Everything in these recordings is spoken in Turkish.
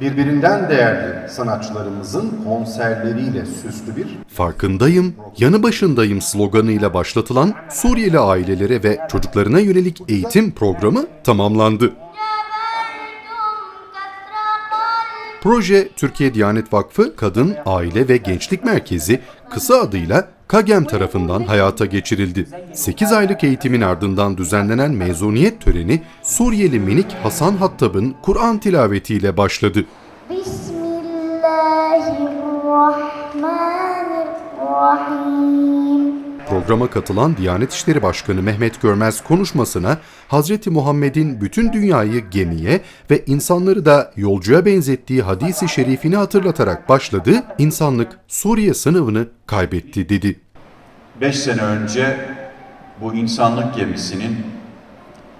birbirinden değerli sanatçılarımızın konserleriyle süslü bir Farkındayım, yanı başındayım sloganıyla başlatılan Suriyeli ailelere ve çocuklarına yönelik eğitim programı tamamlandı. Proje Türkiye Diyanet Vakfı Kadın, Aile ve Gençlik Merkezi kısa adıyla Kagem tarafından hayata geçirildi. 8 aylık eğitimin ardından düzenlenen mezuniyet töreni Suriyeli minik Hasan Hattab'ın Kur'an tilavetiyle başladı. Bismillahirrahmanirrahim. Programa katılan Diyanet İşleri Başkanı Mehmet Görmez konuşmasına Hazreti Muhammed'in bütün dünyayı gemiye ve insanları da yolcuya benzettiği hadisi şerifini hatırlatarak başladı, insanlık Suriye sınıfını kaybetti dedi. Beş sene önce bu insanlık gemisinin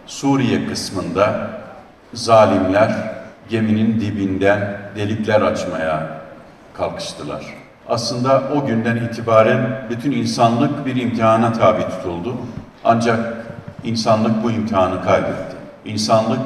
Suriye kısmında zalimler geminin dibinden delikler açmaya kalkıştılar. Aslında o günden itibaren bütün insanlık bir imtihana tabi tutuldu. Ancak insanlık bu imtihanı kaybetti. İnsanlık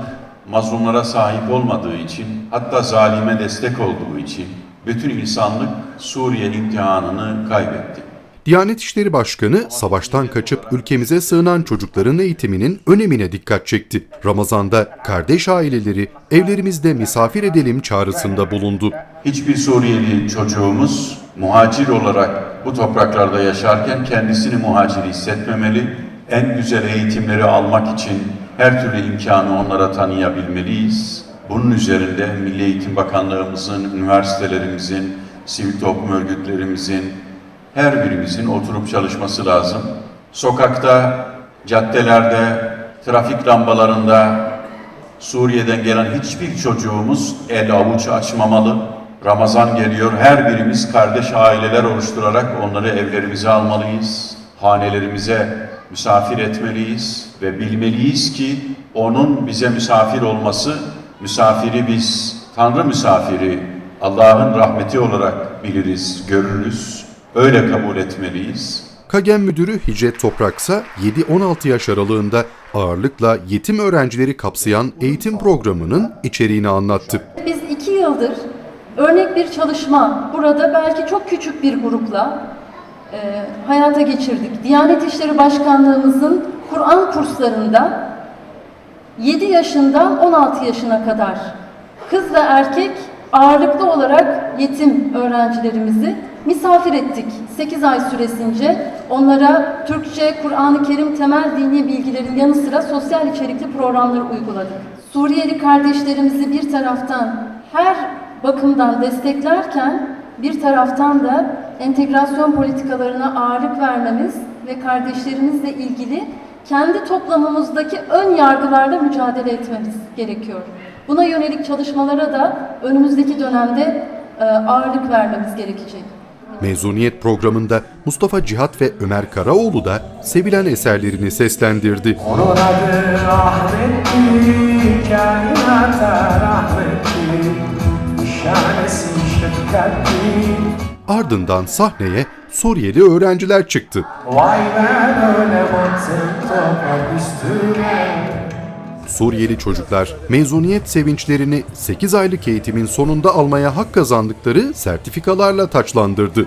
mazlumlara sahip olmadığı için, hatta zalime destek olduğu için bütün insanlık Suriye imtihanını kaybetti. Diyanet İşleri Başkanı savaştan kaçıp ülkemize sığınan çocukların eğitiminin önemine dikkat çekti. Ramazan'da kardeş aileleri evlerimizde misafir edelim çağrısında bulundu. Hiçbir Suriyeli çocuğumuz muhacir olarak bu topraklarda yaşarken kendisini muhacir hissetmemeli. En güzel eğitimleri almak için her türlü imkanı onlara tanıyabilmeliyiz. Bunun üzerinde Milli Eğitim Bakanlığımızın, üniversitelerimizin, sivil toplum örgütlerimizin, her birimizin oturup çalışması lazım. Sokakta, caddelerde, trafik lambalarında, Suriye'den gelen hiçbir çocuğumuz el avuç açmamalı. Ramazan geliyor, her birimiz kardeş aileler oluşturarak onları evlerimize almalıyız. Hanelerimize misafir etmeliyiz ve bilmeliyiz ki onun bize misafir olması, misafiri biz Tanrı misafiri, Allah'ın rahmeti olarak biliriz, görürüz. Öyle kabul etmeliyiz. KAGEM Müdürü Hicret Topraksa 7-16 yaş aralığında ağırlıkla yetim öğrencileri kapsayan eğitim programının içeriğini anlattı. Biz iki yıldır örnek bir çalışma burada belki çok küçük bir grupla e, hayata geçirdik. Diyanet İşleri Başkanlığımızın Kur'an kurslarında 7 yaşından 16 yaşına kadar kız ve erkek ağırlıklı olarak yetim öğrencilerimizi misafir ettik. 8 ay süresince onlara Türkçe, Kur'an-ı Kerim temel dini bilgilerin yanı sıra sosyal içerikli programlar uyguladık. Suriyeli kardeşlerimizi bir taraftan her bakımdan desteklerken bir taraftan da entegrasyon politikalarına ağırlık vermemiz ve kardeşlerimizle ilgili kendi toplamımızdaki ön yargılarla mücadele etmemiz gerekiyor. Buna yönelik çalışmalara da önümüzdeki dönemde e, ağırlık vermemiz gerekecek. Mezuniyet programında Mustafa Cihat ve Ömer Karaoğlu da sevilen eserlerini seslendirdi. Onun adı rahmetli, Ardından sahneye Suriyeli öğrenciler çıktı. Vay ben öyle baktım toprak üstüne. Suriyeli çocuklar mezuniyet sevinçlerini 8 aylık eğitimin sonunda almaya hak kazandıkları sertifikalarla taçlandırdı.